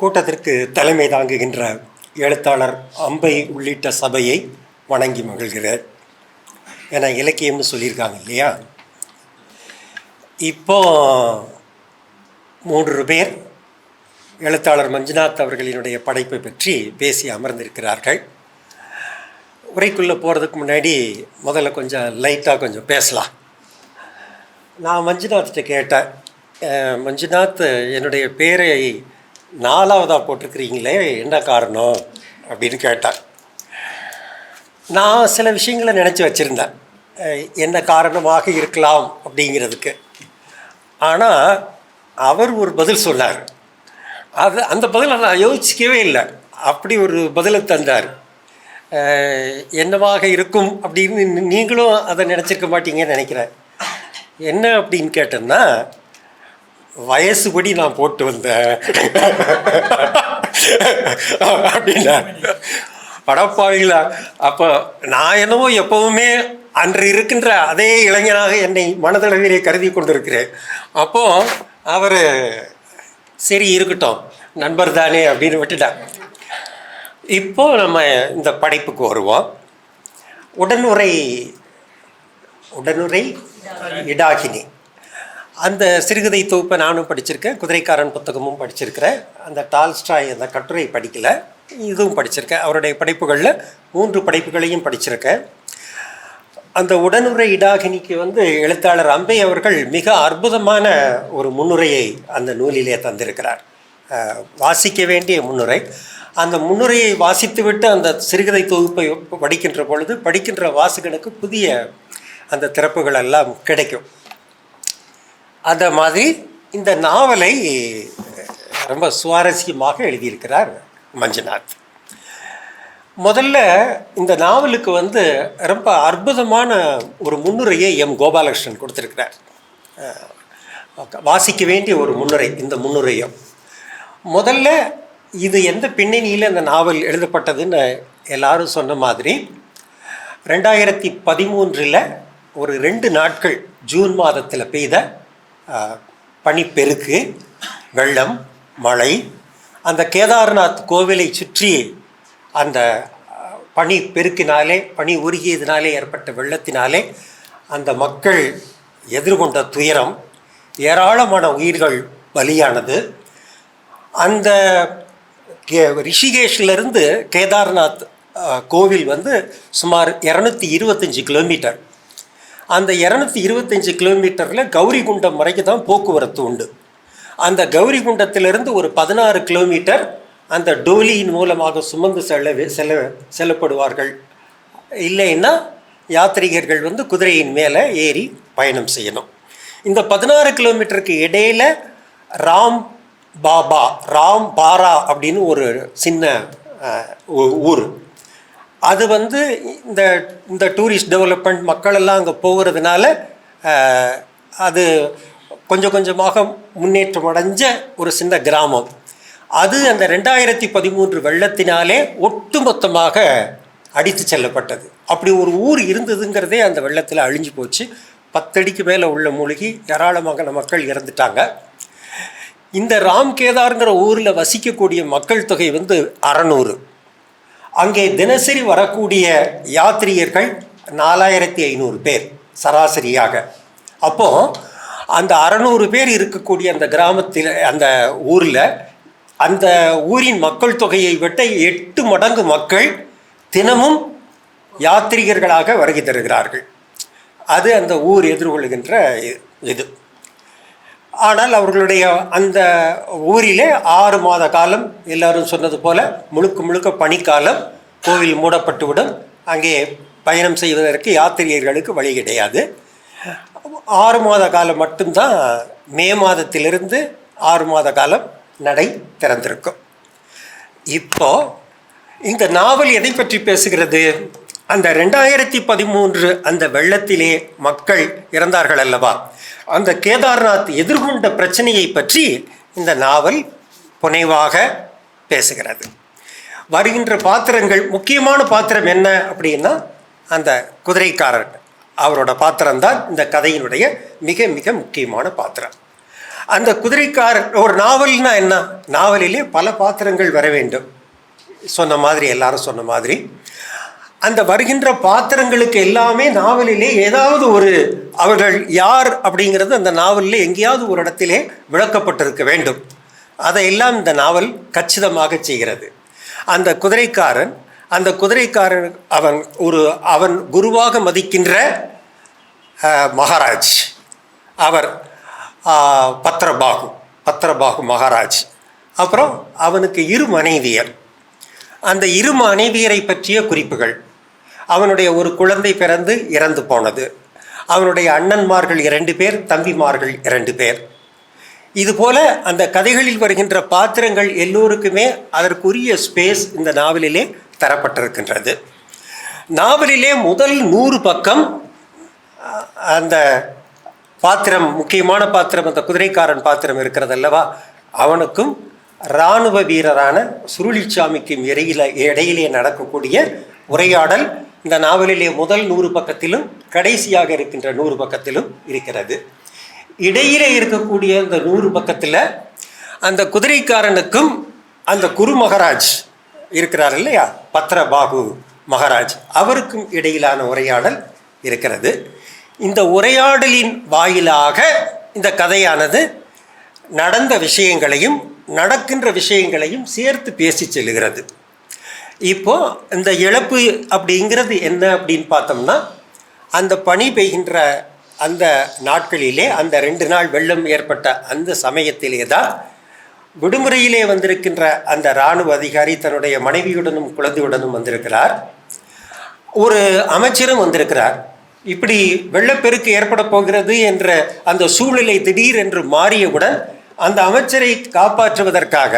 கூட்டத்திற்கு தலைமை தாங்குகின்ற எழுத்தாளர் அம்பை உள்ளிட்ட சபையை வணங்கி மகிழ்கிறேன் ஏன்னா இலக்கியம்னு சொல்லியிருக்காங்க இல்லையா? இப்போ மூன்று பேர் எழுத்தாளர் மஞ்சுநாத் அவர்களினுடைய படைப்பை பற்றி பேசி அமர்ந்திருக்கிறார்கள். உரைக்குள்ளே போகிறதுக்கு முன்னாடி முதல்ல கொஞ்சம் லைட்டாக கொஞ்சம் பேசலாம். நான் மஞ்சுநாத்கிட்ட கேட்டேன். மஞ்சுநாத் என்னுடைய பேரை நாலாவதாக போட்டிருக்கிறீங்களே என்ன காரணம்? அப்படின்னு கேட்டேன் நான் சில விஷயங்களை நினச்சி வச்சுருந்தேன். என்ன காரணமாக இருக்கலாம் அப்படிங்கிறதுக்கு. ஆனால் அவர் ஒரு பதில் சொன்னார். அது அந்த பதிலை நான் யோசிக்கவே இல்லை. அப்படி ஒரு பதிலை தந்தார். என்னவாக இருக்கும் அப்படின்னு நீங்களும் அதை நினச்சிருக்க மாட்டீங்கன்னு நினைக்கிறேன். என்ன அப்படின்னு கேட்டேன்னா வயசுபடி நான் போட்டு வந்தேன். அப்படின்னா படப்பாவிங்களா அப்போ நான் என்னவோ எப்பவுமே அன்று இருக்கின்ற அதே இளைஞனாக என்னை மனதளவிலே கருதி கொண்டிருக்கிறேன். அப்போ அவர் சரி இருக்கட்டும் நண்பர் தானே அப்படின்னு விட்டுட்டேன் இப்போ நம்ம இந்த படைப்புக்கு வருவோம். உடனுரை உடனுரை இடாகினி. அந்த சிறுகதை தொகுப்பை நானும் படிச்சிருக்கேன். குதிரைக்காரன் புத்தகமும் படிச்சிருக்கிறேன். அந்த டால்ஸ்டாய் அந்த கட்டுரை படிக்கல. இதுவும் படிச்சிருக்கேன். அவருடைய படைப்புகளில் மூன்று படைப்புகளையும் படிச்சிருக்கேன். அந்த உடனுரை இடாகினிக்கு வந்து எழுத்தாளர் அம்பை அவர்கள் மிக அற்புதமான ஒரு முன்னுரையை அந்த நூலிலே தந்திருக்கிறார். வாசிக்க வேண்டிய முன்னுரை. அந்த முன்னுரையை வாசித்துவிட்டு அந்த சிறுகதை தொகுப்பை படிக்கின்ற பொழுது படிக்கின்ற வாசகனுக்கு புதிய அந்த திறப்புகள் எல்லாம் கிடைக்கும். அந்த மாதிரி இந்த நாவலை ரொம்ப சுவாரஸ்யமாக எழுதியிருக்கிறார் மஞ்சுநாத். முதல்ல இந்த நாவலுக்கு வந்து ரொம்ப அற்புதமான ஒரு முன்னுரையை எம் கோபாலகிருஷ்ணன் கொடுத்துருக்கிறார். வாசிக்க வேண்டிய ஒரு முன்னுரை இந்த முன்னுரையும். முதல்ல இது எந்த பின்னணியில் இந்த நாவல் எழுதப்பட்டதுன்னு எல்லாரும் சொன்ன மாதிரி ரெண்டாயிரத்தி பதிமூன்றில் ஒரு ரெண்டு நாட்கள் ஜூன் மாதத்தில் பெய்த பனிப்பெருக்கு வெள்ளம் மழை. அந்த கேதார்நாத் கோவிலை சுற்றி அந்த பனி பெருக்கினாலே பனி உருகியதினாலே ஏற்பட்ட வெள்ளத்தினாலே அந்த மக்கள் எதிர்கொண்ட துயரம் ஏராளமான உயிர்கள் பலியானது. அந்த கே- ரிஷிகேஷ்லேருந்து கேதார்நாத் கோவில் வந்து சுமார் இரநூத்தி இருபத்தஞ்சி கிலோமீட்டர். அந்த இரநூத்தி இருபத்தஞ்சி கிலோமீட்டரில் கௌரிகுண்டம் வரைக்கும் தான் போக்குவரத்து உண்டு. அந்த கௌரிகுண்டத்திலிருந்து ஒரு பதினாறு கிலோமீட்டர் அந்த டோலியின் மூலமாக சுமந்து செல்ல செல்ல செல்லப்படுவார்கள். இல்லைன்னா யாத்ரீகர்கள் வந்து குதிரையின் மேலே ஏறி பயணம் செய்யணும். இந்த பதினாறு கிலோமீட்டருக்கு இடையில ராம் பாபா ராம் பாரா அப்படின்னு ஒரு சின்ன ஊ- ஊர். அது வந்து இந்த இந்த டூரிஸ்ட் டெவலப்மெண்ட் மக்கள் எல்லாம் அங்கே போகிறதுனால அது கொஞ்சம் கொஞ்சமாக முன்னேற்றம் அடைஞ்ச ஒரு சின்ன கிராமம். அது அந்த ரெண்டாயிரத்தி பதிமூன்று வெள்ளத்தினாலே ஒட்டுமொத்தமாக அடித்து செல்லப்பட்டது. அப்படி ஒரு ஊர் இருந்ததுங்கிறதே அந்த வெள்ளத்தில் அழிஞ்சு போச்சு. பத்தடிக்கு மேலே உள்ள மூழ்கி ஏராளமாக மக்கள் இறந்துட்டாங்க. இந்த ராம் கேதாருங்கிற ஊரில் வசிக்கக்கூடிய மக்கள் தொகை வந்து அறநூறு. அங்கே தினசரி வரக்கூடிய யாத்ரீகர்கள் நாலாயிரத்தி ஐநூறு பேர் சராசரியாக. அப்போ அந்த அறநூறு பேர் இருக்கக்கூடிய அந்த கிராமத்தில் அந்த ஊரில் அந்த ஊரின் மக்கள் தொகையை விட்ட எட்டு மடங்கு மக்கள் தினமும் யாத்திரிகர்களாக வருகை தருகிறார்கள். அது அந்த ஊர் எதிர்கொள்கின்ற இது. ஆனால் அவர்களுடைய அந்த ஊரிலே ஆறு மாத காலம் எல்லாரும் சொன்னது போல முழுக்க முழுக்க பனிக்காலம் கோவில் மூடப்பட்டுவிடும். அங்கே பயணம் செய்வதற்கு யாத்திரியர்களுக்கு வழி கிடையாது. ஆறு மாத காலம் மட்டும்தான் மே மாதத்திலிருந்து ஆறு மாத காலம் நடை திறந்திருக்கும். இப்போ இந்த நாவல் எதை பற்றி பேசுகிறது? அந்த ரெண்டாயிரத்தி பதிமூன்று அந்த வெள்ளத்திலே மக்கள் இறந்தார்கள் அல்லவா? அந்த கேதார்நாத் எதிர்கொண்ட பிரச்சனையை பற்றி இந்த நாவல் புனைவாக பேசுகிறது. வருகின்ற பாத்திரங்கள் முக்கியமான பாத்திரம் என்ன அப்படின்னா அந்த குதிரைக்காரர். அவரோட பாத்திரம்தான் இந்த கதையினுடைய மிக மிக முக்கியமான பாத்திரம். அந்த குதிரைக்காரன் ஒரு நாவல்னா என்ன? நாவலிலே பல பாத்திரங்கள் வர வேண்டும். சொன்ன மாதிரி எல்லாரும் சொன்ன மாதிரி. அந்த வருகின்ற பாத்திரங்களுக்கு எல்லாமே நாவலிலே ஏதாவது ஒரு அவர்கள் யார் அப்படிங்கிறது அந்த நாவலில் எங்கேயாவது ஒரு இடத்திலே விளக்கப்பட்டிருக்க வேண்டும். அதையெல்லாம் இந்த நாவல் கச்சிதமாக செய்கிறது. அந்த குதிரைக்காரன் அந்த குதிரைக்காரன் அவன் ஒரு அவன் குருவாக மதிக்கின்ற மகாராஜ். அவர் ஆஹ், பத்ரபாகு பத்ரபாகு மகாராஜ். அப்புறம் அவனுக்கு இரு மனைவியர். அந்த இரு மனைவியரை பற்றிய குறிப்புகள். அவனுடைய ஒரு குழந்தை பிறந்து இறந்து போனது. அவனுடைய அண்ணன்மார்கள் இரண்டு பேர் தம்பிமார்கள் இரண்டு பேர். இதுபோல அந்த கதைகளில் வருகின்ற பாத்திரங்கள் எல்லோருக்குமே அதற்குரிய ஸ்பேஸ் இந்த நாவலிலே தரப்பட்டிருக்கின்றது. நாவலிலே முதல் நூறு பக்கம் அந்த பாத்திரம் முக்கியமான பாத்திரம் அந்த குதிரைக்காரன் பாத்திரம் இருக்கிறது அல்லவா? அவனுக்கும் இராணுவ வீரரான சுருளிச்சாமிக்கும் இடையில இடையிலே நடக்கக்கூடிய உரையாடல் இந்த நாவலிலே முதல் நூறு பக்கத்திலும் கடைசியாக இருக்கின்ற நூறு பக்கத்திலும் இருக்கிறது. இடையிலே இருக்கக்கூடிய இந்த நூறு பக்கத்தில் அந்த குதிரைக்காரனுக்கும் அந்த குரு மகராஜ் இருக்கிறார் இல்லையா? பத்ரபாகு மகராஜ். அவருக்கும் இடையிலான உரையாடல் இருக்கிறது. இந்த உரையாடலின் வாயிலாக இந்த கதையானது நடந்த விஷயங்களையும் நடக்கின்ற விஷயங்களையும் சேர்த்து பேசி செல்கிறது. இப்போ இந்த இழப்பு அப்படிங்கிறது என்ன அப்படின்னு பார்த்தோம்னா அந்த பனி பெய்கின்ற அந்த நாட்களிலே அந்த ரெண்டு நாள் வெள்ளம் ஏற்பட்ட அந்த சமயத்திலே தான் விடுமுறையிலே வந்திருக்கின்ற அந்த இராணுவ அதிகாரி தன்னுடைய மனைவியுடனும் குழந்தையுடனும் வந்திருக்கிறார். ஒரு அமைச்சரும் வந்திருக்கிறார். இப்படி வெள்ளப்பெருக்கு ஏற்பட போகிறது என்ற அந்த சூழ்நிலை திடீர் என்று மாறியவுடன் அந்த அமைச்சரை காப்பாற்றுவதற்காக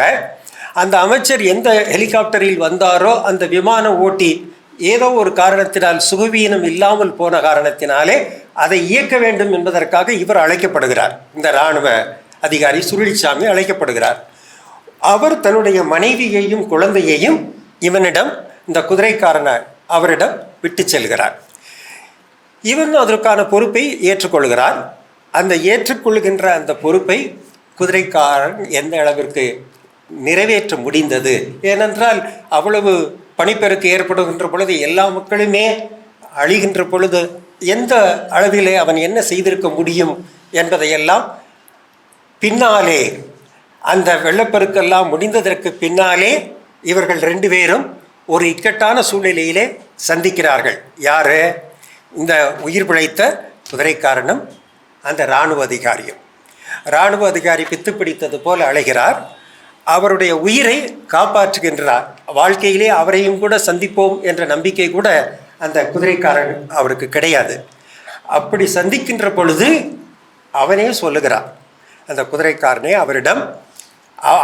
அந்த அமைச்சர் எந்த ஹெலிகாப்டரில் வந்தாரோ அந்த விமான ஓட்டி ஏதோ ஒரு காரணத்தினால் சுகவீனம் இல்லாமல் போன காரணத்தினாலே அதை இயக்க வேண்டும் என்பதற்காக இவர் அழைக்கப்படுகிறார். இந்த இராணுவ அதிகாரி சுருளிசாமி அழைக்கப்படுகிறார். அவர் தன்னுடைய மனைவியையும் குழந்தையையும் இவனிடம் இந்த குதிரைக்காரன அவரிடம் விட்டு செல்கிறார். இவன் அதற்கான பொறுப்பை ஏற்றுக்கொள்கிறார். அந்த ஏற்றுக்கொள்கின்ற அந்த பொறுப்பை குதிரைக்காரன் எந்த அளவிற்கு நிறைவேற்ற முடிந்தது. ஏனென்றால் அவ்வளவு பனிப்பெருக்கு ஏற்படுகின்ற பொழுது எல்லா மக்களுமே அழிகின்ற பொழுது எந்த அளவிலே அவன் என்ன செய்திருக்க முடியும் என்பதையெல்லாம் பின்னாலே அந்த வெள்ளப்பெருக்கெல்லாம் முடிந்ததற்கு பின்னாலே இவர்கள் ரெண்டு பேரும் ஒரு இக்கட்டான சூழ்நிலையிலே சந்திக்கிறார்கள். யார்? இந்த உயிர் பிழைத்த குதிரைக்காரனும் அந்த இராணுவ அதிகாரியும். இராணுவ அதிகாரி பித்து பிடித்தது போல் அழைகிறார். அவருடைய உயிரை காப்பாற்றுகின்றார் வாழ்க்கையிலே அவரையும் கூட சந்திப்போம் என்ற நம்பிக்கை கூட அந்த குதிரைக்காரன் அவருக்கு கிடையாது. அப்படி சந்திக்கின்ற பொழுது அவனே சொல்லுகிறான் அந்த குதிரைக்காரனே அவரிடம்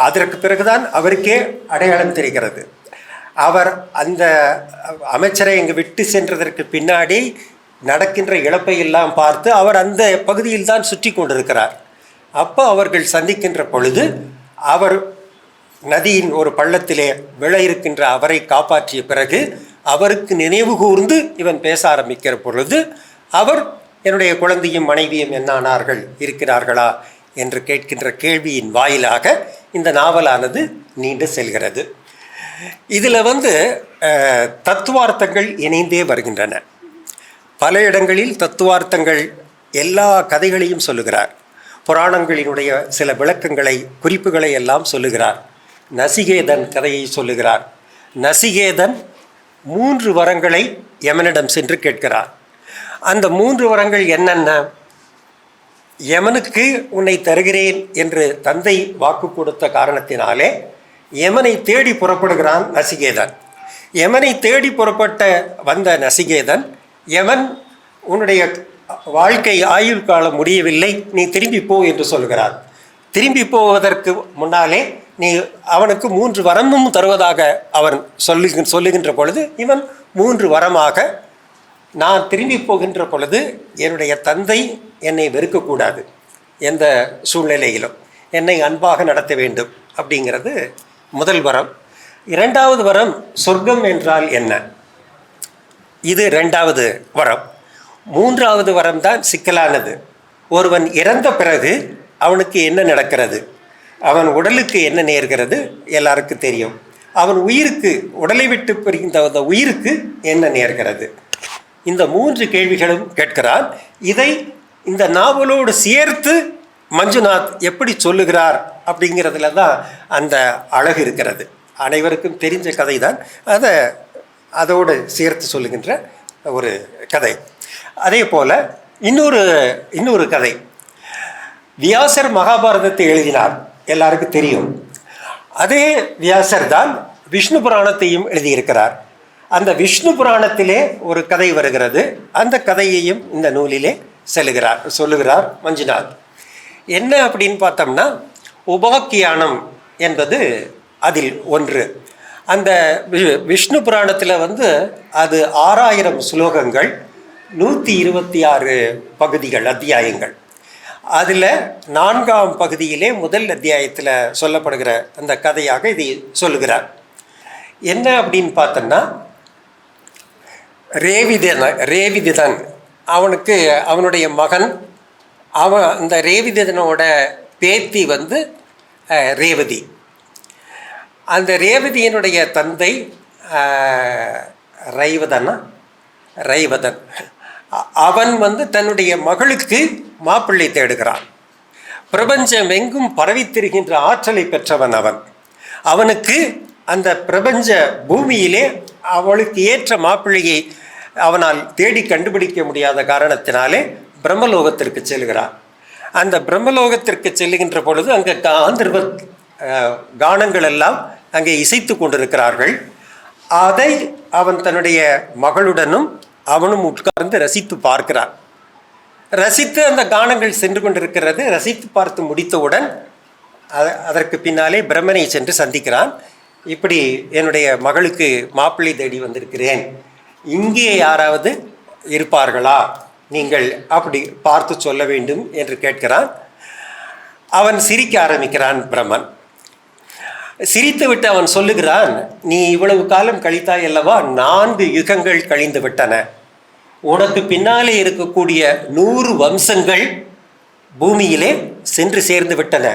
அதற்கு பிறகுதான் அவருக்கே அடையாளம் தெரிகிறது. அவர் அந்த அமைச்சரை இங்கு விட்டு சென்றதற்கு பின்னாடி நடக்கின்ற இழப்பை எல்லாம் பார்த்து அவர் அந்த பகுதியில் தான் சுற்றி கொண்டிருக்கிறார். அப்போ அவர்கள் சந்திக்கின்ற பொழுது அவர் நதியின் ஒரு பள்ளத்திலே விழ இருக்கின்ற அவரை காப்பாற்றிய பிறகு அவருக்கு நினைவு கூர்ந்து இவன் பேச ஆரம்பிக்கிற பொழுது அவர் என்னுடைய குழந்தையும் மனைவியும் என்னானார்கள்? இருக்கிறார்களா? என்று கேட்கின்ற கேள்வியின் வாயிலாக இந்த நாவலானது நீண்டு செல்கிறது. இதில் வந்து தத்துவார்த்தங்கள் இணைந்தே வருகின்றன. பல இடங்களில் தத்துவார்த்தங்கள் எல்லா கதைகளையும் சொல்லுகிறார். புராணங்களினுடைய சில விளக்கங்களை குறிப்புகளை எல்லாம் சொல்லுகிறார். நசிகேதன் கதையை சொல்லுகிறார். நசிகேதன் மூன்று வரங்களை யமனிடம் சென்று கேட்கிறார். அந்த மூன்று வரங்கள் என்னென்ன? யமனுக்கு உன்னை தருகிறேன் என்று தந்தை வாக்கு கொடுத்த காரணத்தினாலே யமனை தேடி புறப்படுகிறான் நசிகேதன். யமனை தேடி புறப்பட்ட வந்த நசிகேதன் யமன் உன்னுடைய வாழ்க்கை ஆயுள் காலம் முடியவில்லை நீ திரும்பி போ என்று சொல்கிறார். திரும்பி போவதற்கு முன்னாலே நீ அவனுக்கு மூன்று வரமும் தருவதாக அவன் சொல்லு சொல்லுகின்ற பொழுது இவன் மூன்று வரமாக நான் திரும்பி போகின்ற பொழுது என்னுடைய தந்தை என்னை வெறுக்கக்கூடாது எந்த சூழ்நிலையிலும். என்னை அன்பாக நடத்த வேண்டும். அப்படிங்கிறது முதல் வரம். இரண்டாவது வரம் சொர்க்கம் என்றால் என்ன? இது ரெண்டாவது வரம். மூன்றாவது வரம் தான் சிக்கலானது. ஒருவன் இறந்த பிறகு அவனுக்கு என்ன நடக்கிறது? அவன் உடலுக்கு என்ன நேர்கிறது? எல்லாருக்கும் தெரியும். அவன் உயிருக்கு உடலை விட்டு பிரிந்த அந்த உயிருக்கு என்ன நேர்கிறது? இந்த மூன்று கேள்விகளும் கேட்கிறான். இதை இந்த நாவலோடு சேர்த்து மஞ்சுநாத் எப்படி சொல்லுகிறார் அப்படிங்கிறதுல தான் அந்த அழகு இருக்கிறது. அனைவருக்கும் தெரிஞ்ச கதை தான் அதை அதோடு சேர்த்து சொல்லுகின்ற ஒரு கதை. அதே போல் இன்னொரு இன்னொரு கதை. வியாசர் மகாபாரதத்தை எழுதினார். எல்லாருக்கும் தெரியும். அதே வியாசர் தான் விஷ்ணு புராணத்தையும் எழுதியிருக்கிறார். அந்த விஷ்ணு புராணத்திலே ஒரு கதை வருகிறது. அந்த கதையையும் இந்த நூலிலே செல்லுகிறார் சொல்லுகிறார் மஞ்சுநாத். என்ன அப்படின்னு பார்த்தோம்னா உபாக்கியானம் என்பது அதில் ஒன்று. அந்த வி- விஷ்ணு புராணத்தில் வந்து அது ஆறாயிரம் ஸ்லோகங்கள் நூற்றி இருபத்தி ஆறு பகுதிகள் அத்தியாயங்கள். அதில் நான்காம் பகுதியிலே முதல் அத்தியாயத்தில் சொல்லப்படுகிற அந்த கதையாக இதை சொல்லுகிறார். என்ன அப்படின்னு பார்த்தோன்னா ரேவிதன் ரேவிதிதன் அவனுக்கு அவனுடைய மகன் அவன் அந்த ரேவிதிதனோட பேத்தி வந்து ரேவதி. அந்த ரேவதியினுடைய தந்தை ரைவதனா ரைவதன் அவன் வந்து தன்னுடைய மகளுக்கு மாப்பிள்ளை தேடுகிறான். பிரபஞ்சம் எங்கும் பரவி திரிகின்ற ஆற்றலை பெற்றவன் அவன். அவனுக்கு அந்த பிரபஞ்ச பூமியிலே அவளுக்கு ஏற்ற மாப்பிள்ளையை அவனால் தேடி கண்டுபிடிக்க முடியாத காரணத்தினாலே பிரம்மலோகத்திற்கு செல்கிறான். அந்த பிரம்மலோகத்திற்கு செல்லுகின்ற பொழுது அங்கே காந்தர்வ கானங்கள் எல்லாம் அங்கே இசைத்து கொண்டிருக்கிறார்கள். அதை அவன் தன்னுடைய மகளுடனும் அவனும் உட்கார்ந்து ரசித்து பார்க்கிறான். ரசித்து அந்த கானங்கள் சென்று கொண்டிருக்கிறது. ரசித்து பார்த்து முடித்தவுடன் அதற்கு பின்னாலே பிரம்மனை சென்று சந்திக்கிறான். இப்படி என்னுடைய மகளுக்கு மாப்பிள்ளை தேடி வந்திருக்கிறேன். இங்கே யாராவது இருப்பார்களா? நீங்கள் அப்படி பார்த்து சொல்ல வேண்டும் என்று கேட்கிறான். அவன் சிரிக்க ஆரம்பிக்கிறான் பிரம்மன். சிரித்துவிட்டு அவன் சொல்லுகிறான் நீ இவ்வளவு காலம் கழித்தாய் அல்லவா? நான்கு யுகங்கள் கழிந்து விட்டன. உனக்கு பின்னாலே இருக்கக்கூடிய நூறு வம்சங்கள் பூமியிலே சென்று சேர்ந்து விட்டன.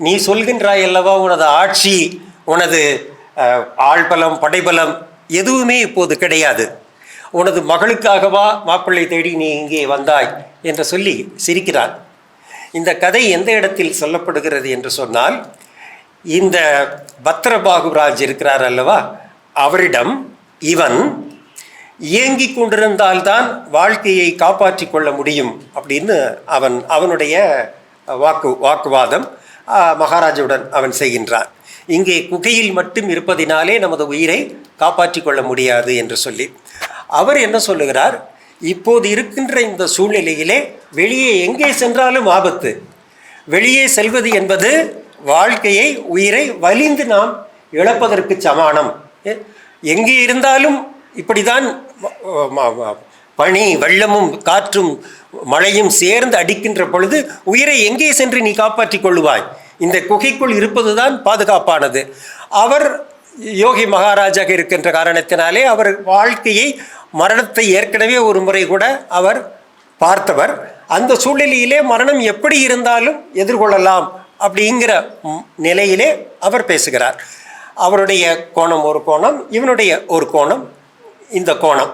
நீ சொல்கின்றாய் அல்லவா உனது ஆட்சி உனது ஆழ்பலம் படைபலம் எதுவுமே இப்போது கிடையாது. உனது மகளுக்காகவா மாப்பிள்ளை தேடி நீ இங்கே வந்தாய் என்று சொல்லி சிரிக்கிறார். இந்த கதை எந்த இடத்தில் சொல்லப்படுகிறது என்று சொன்னால் இந்த பத்ரபாகுராஜ் இருக்கிறார் அல்லவா அவரிடம் இவன் இயங்கிக் கொண்டிருந்தால்தான் வாழ்க்கையை காப்பாற்றி கொள்ள முடியும் அப்படின்னு அவன் அவனுடைய வாக்கு வாக்குவாதம் மகாராஜாவுடன் அவன் செய்கின்றான். இங்கே குகையில் மட்டும் இருப்பதினாலே நமது உயிரை காப்பாற்றிக் கொள்ள முடியாது என்று சொல்லி. அவர் என்ன சொல்லுகிறார்? இப்போது இருக்கின்ற இந்த சூழ்நிலையிலே வெளியே எங்கே சென்றாலும் ஆபத்து. வெளியே செல்வது என்பது வாழ்க்கையை உயிரை வலிந்து நாம் இழப்பதற்கு சமானம். எங்கே இருந்தாலும் இப்படிதான் தான் பனி வெள்ளமும் காற்றும் மழையும் சேர்ந்து அடிக்கின்ற பொழுது உயிரை எங்கே சென்று நீ காப்பாற்றிக் கொள்ளுவாய்? இந்த குகைக்குள் இருப்பதுதான் பாதுகாப்பானது. அவர் யோகி மகாராஜாக இருக்கின்ற காரணத்தினாலே அவர் வாழ்க்கையை மரணத்தை ஏற்கனவே ஒரு முறை கூட அவர் பார்த்தவர். அந்த சூழ்நிலையிலே மரணம் எப்படி இருந்தாலும் எதிர்கொள்ளலாம் அப்படிங்கிற நிலையிலே அவர் பேசுகிறார். அவருடைய கோணம் ஒரு கோணம் இவனுடைய ஒரு கோணம் இந்த கோணம்.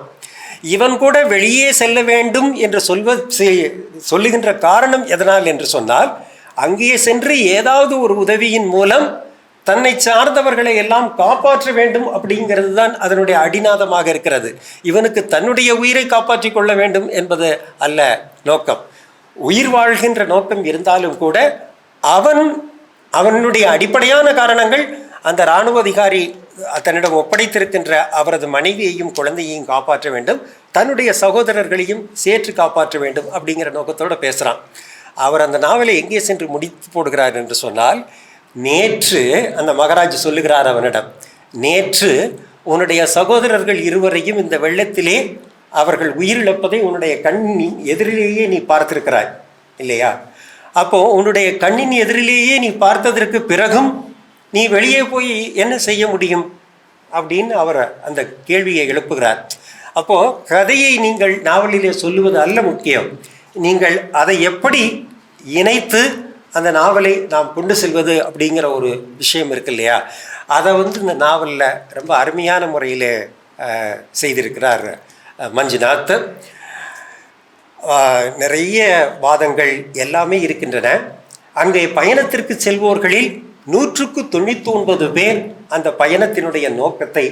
இவன் கூட வெளியே செல்ல வேண்டும் என்று சொல்வ செய்- சொல்லுகின்ற காரணம் எதனால் என்று சொன்னால் அங்கே சென்று ஏதாவது ஒரு உதவியின் மூலம் தன்னை சார்ந்தவர்களை எல்லாம் காப்பாற்ற வேண்டும் அப்படிங்கிறது தான் அதனுடைய அடிநாதமாக இருக்கிறது. இவனுக்கு தன்னுடைய உயிரை காப்பாற்றிக் கொள்ள வேண்டும் என்பது அல்ல நோக்கம். உயிர் வாழ்கின்ற நோக்கம் இருந்தாலும் கூட அவன் அவனுடைய அடிப்படையான காரணங்கள் அந்த இராணுவ அதிகாரி தன்னிடம் ஒப்படைத்திருக்கின்ற அவரது மனைவியையும் குழந்தையையும் காப்பாற்ற வேண்டும். தன்னுடைய சகோதரர்களையும் சேற்று காப்பாற்ற வேண்டும் அப்படிங்கிற நோக்கத்தோடு பேசுகிறான் அவர் அந்த நாவலை எங்கே சென்று முடித்து போடுகிறார் என்று சொன்னால் நேற்று அந்த மகராஜ் சொல்லுகிறார் அவனிடம் நேற்று உன்னுடைய சகோதரர்கள் இருவரையும் இந்த வெள்ளத்திலே அவர்கள் உயிரிழப்பதை உன்னுடைய கண்ணின் எதிரிலேயே நீ பார்த்திருக்கிறாய் இல்லையா? அப்போ உன்னுடைய கண்ணின் எதிரிலேயே நீ பார்த்ததற்கு பிறகும் நீ வெளியே போய் என்ன செய்ய முடியும்? அப்படின்னு அவர் அந்த கேள்வியை எழுப்புகிறார். அப்போது கதையை நீங்கள் நாவலிலே சொல்லுவது அல்ல முக்கியம். நீங்கள் அதை எப்படி இணைத்து அந்த நாவலை நாம் கொண்டு செல்வது அப்படிங்கிற ஒரு விஷயம் இருக்கு இல்லையா? அதை வந்து இந்த நாவலில் ரொம்ப அருமையான முறையில் செய்திருக்கிறார் மஞ்சுநாத். நிறைய வாதங்கள் எல்லாமே இருக்கின்றன. அங்கே பயணத்திற்கு செல்வோர்களில் நூற்றுக்கு தொண்ணூற்றி ஒன்பது பேர் அந்த பயணத்தினுடைய நோக்கத்தை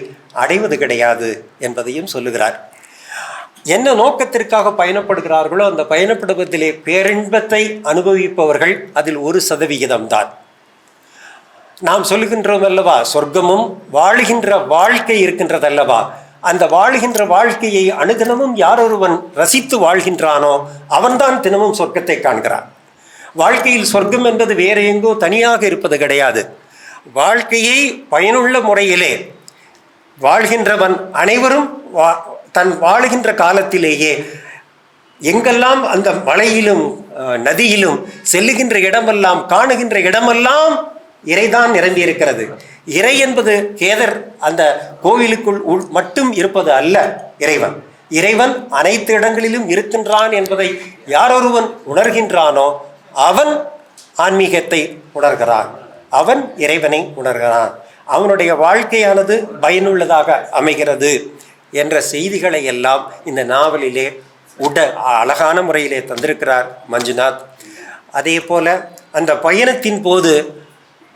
அடைவது கிடையாது என்பதையும் சொல்லுகிறார். என்ன நோக்கத்திற்காக பயணப்படுகிறார்களோ அந்த பயணப்படுவதிலே பேரின்பத்தை அனுபவிப்பவர்கள் அதில் ஒரு சதவிகிதம்தான் நாம் சொல்லுகின்றோம் அல்லவா சொர்க்கமும் வாழுகின்ற வாழ்க்கை இருக்கின்றதல்லவா? அந்த வாழ்கின்ற வாழ்க்கையை அனுதினமும் யாரொருவன் ரசித்து வாழ்கின்றானோ அவன்தான் தினமும் சொர்க்கத்தை காண்கிறான். வாழ்க்கையில் சொர்க்கம் என்பது வேற எங்கோ தனியாக இருப்பது கிடையாது. வாழ்க்கையை பயனுள்ள முறையிலே வாழ்கின்றவன் அனைவரும் வா- தன் வாழுகின்ற காலத்திலேயே எங்கெல்லாம் அந்த மலையிலும் நதியிலும் செல்லுகின்ற இடமெல்லாம் காணுகின்ற இடமெல்லாம் இறைதான் நிரம்பியிருக்கிறது. இறை என்பது கேதர் அந்த கோவிலுக்குள் உள் மட்டும் இருப்பது அல்ல இறைவன். இறைவன் அனைத்து இடங்களிலும் இருக்கின்றான் என்பதை யாரொருவன் உணர்கின்றானோ அவன் ஆன்மீகத்தை உணர்கிறான். அவன் இறைவனை உணர்கிறான். அவனுடைய வாழ்க்கையானது பயனுள்ளதாக அமைகிறது என்ற செய்திகளை எல்லாம் இந்த நாவலிலே உட அழகான முறையிலே தந்திருக்கிறார் மஞ்சுநாத். அதே போல அந்த பயணத்தின் போது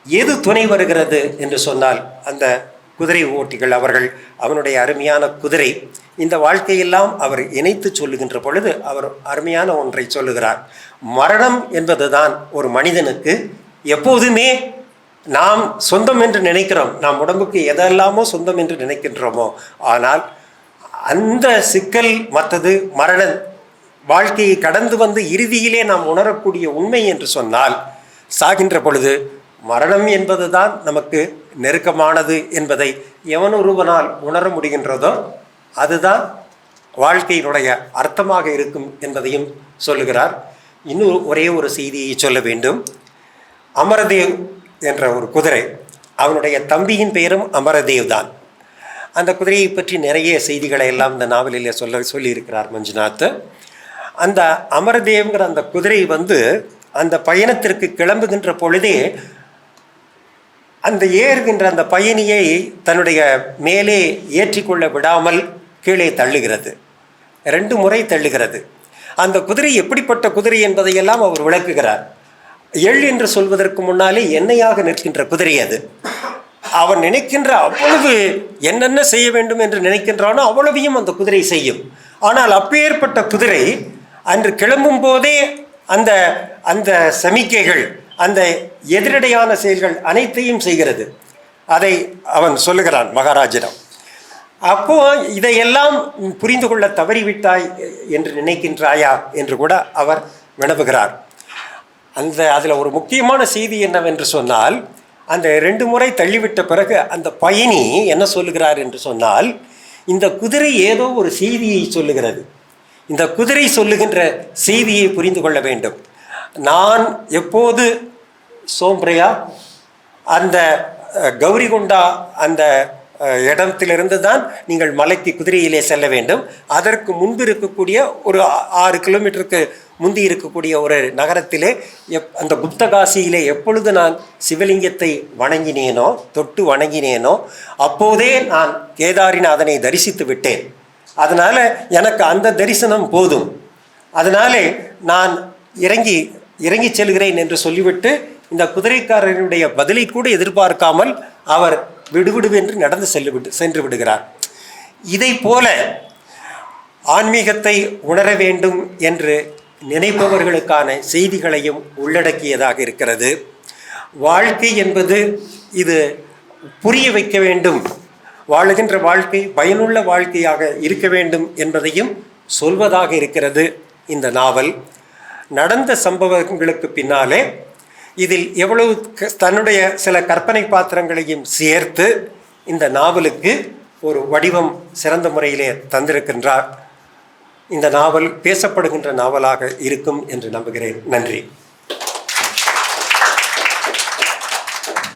எது துணை வருகிறது என்று சொன்னால் அந்த குதிரை ஓட்டிகள் அவர்கள் அவனுடைய அருமையான குதிரை. இந்த வாழ்க்கையெல்லாம் அவர் இணைத்து சொல்லுகின்ற பொழுது அவர் அருமையான ஒன்றை சொல்லுகிறார். மரணம் என்பதுதான் ஒரு மனிதனுக்கு எப்போதுமே நாம் சொந்தம் என்று நினைக்கிறோம். நாம் உடம்புக்கு எதெல்லாமோ சொந்தம் என்று நினைக்கின்றோமோ. ஆனால் அந்த சிக்கல் மற்றது மரண வாழ்க்கையை கடந்து வந்து இறுதியிலே நாம் உணரக்கூடிய உண்மை என்று சொன்னால் சாகின்ற பொழுது மரணம் என்பதுதான் நமக்கு நெருக்கமானது என்பதை எவனொருவனால் உணர முடிகின்றதோ அதுதான் வாழ்க்கையினுடைய அர்த்தமாக இருக்கும் என்பதையும் சொல்லுகிறார். இன்னும் ஒரே ஒரு செய்தியை சொல்ல வேண்டும். அமரதேவ் என்ற ஒரு குதிரை அவனுடைய தம்பியின் பெயரும் அமரதேவ் தான் அந்த குதிரையை பற்றி நிறைய செய்திகளை எல்லாம் இந்த நாவலில் சொல்ல சொல்லியிருக்கிறார் மஞ்சுநாத். அந்த அமரதேவ்ங்கிற அந்த குதிரை வந்து அந்த பயணத்திற்கு கிளம்புகின்ற பொழுதே அந்த ஏறுகின்ற அந்த பயணியை தன்னுடைய மேலே ஏற்றிக்கொள்ள விடாமல் கீழே தள்ளுகிறது. ரெண்டு முறை தள்ளுகிறது. அந்த குதிரை எப்படிப்பட்ட குதிரை என்பதையெல்லாம் அவர் விளக்குகிறார். எள் என்று சொல்வதற்கு முன்னாலே எண்ணெயாக நிற்கின்ற குதிரை அது. அவன் நினைக்கின்ற அவ்வளவு என்னென்ன செய்ய வேண்டும் என்று நினைக்கின்றானோ அவ்வளவையும் அந்த குதிரை செய்யும். ஆனால் அப்பேற்பட்ட குதிரை அன்று கிளம்பும் போதே அந்த அந்த சமிக்கைகள் அந்த எதிரடையான செயல்கள் அனைத்தையும் செய்கிறது. அதை அவன் சொல்லுகிறான் மகாராஜிடம். அப்போ இதையெல்லாம் புரிந்து கொள்ள தவறிவிட்டாய் என்று நினைக்கின்றாயா என்று கூட அவர் வினவுகிறார். அந்த அதில் ஒரு முக்கியமான செய்தி என்னவென்று சொன்னால் அந்த ரெண்டு முறை தள்ளிவிட்ட பிறகு அந்த பயணி என்ன சொல்லுகிறார் என்று சொன்னால் இந்த குதிரை ஏதோ ஒரு செய்தியை சொல்லுகிறது. இந்த குதிரை சொல்லுகின்ற செய்தியை புரிந்து கொள்ள வேண்டும். நான் எப்போது சோம்பிரியா? அந்த கௌரிகுண்டா அந்த இடத்திலிருந்து தான் நீங்கள் மலைக்கு குதிரையிலே செல்ல வேண்டும். அதற்கு முன்பு இருக்கக்கூடிய ஒரு ஆறு கிலோமீட்டருக்கு முந்தி இருக்கக்கூடிய ஒரு நகரத்திலே எப் அந்த குப்தகாசியிலே எப்பொழுது நான் சிவலிங்கத்தை வணங்கினேனோ தொட்டு வணங்கினேனோ அப்போதே நான் கேதாரிநாதனை தரிசித்து விட்டேன். அதனால் எனக்கு அந்த தரிசனம் போதும். அதனாலே நான் இறங்கி இறங்கி செல்கிறேன் என்று சொல்லிவிட்டு இந்த குதிரைக்காரனுடைய பதிலை கூட எதிர்பார்க்காமல் அவர் விடுவிடுவென்று நடந்து செல்லு சென்று விடுகிறார். இதை போல ஆன்மீகத்தை உணர வேண்டும் என்று நினைப்பவர்களுக்கான செய்திகளையும் உள்ளடக்கியதாக இருக்கிறது. வாழ்க்கை என்பது இது புரிய வைக்க வேண்டும். வாழுகின்ற வாழ்க்கை பயனுள்ள வாழ்க்கையாக இருக்க வேண்டும் என்பதையும் சொல்வதாக இருக்கிறது இந்த நாவல். நடந்த சம்பவங்களுக்கு பின்னாலே இதில் எவ்வளவு க- தன்னுடைய சில கற்பனை பாத்திரங்களையும் சேர்த்து இந்த நாவலுக்கு ஒரு வடிவம் சிறந்த முறையிலே தந்திருக்கின்றார். இந்த நாவல் பேசப்படுகின்ற நாவலாக இருக்கும் என்று நம்புகிறேன். நன்றி.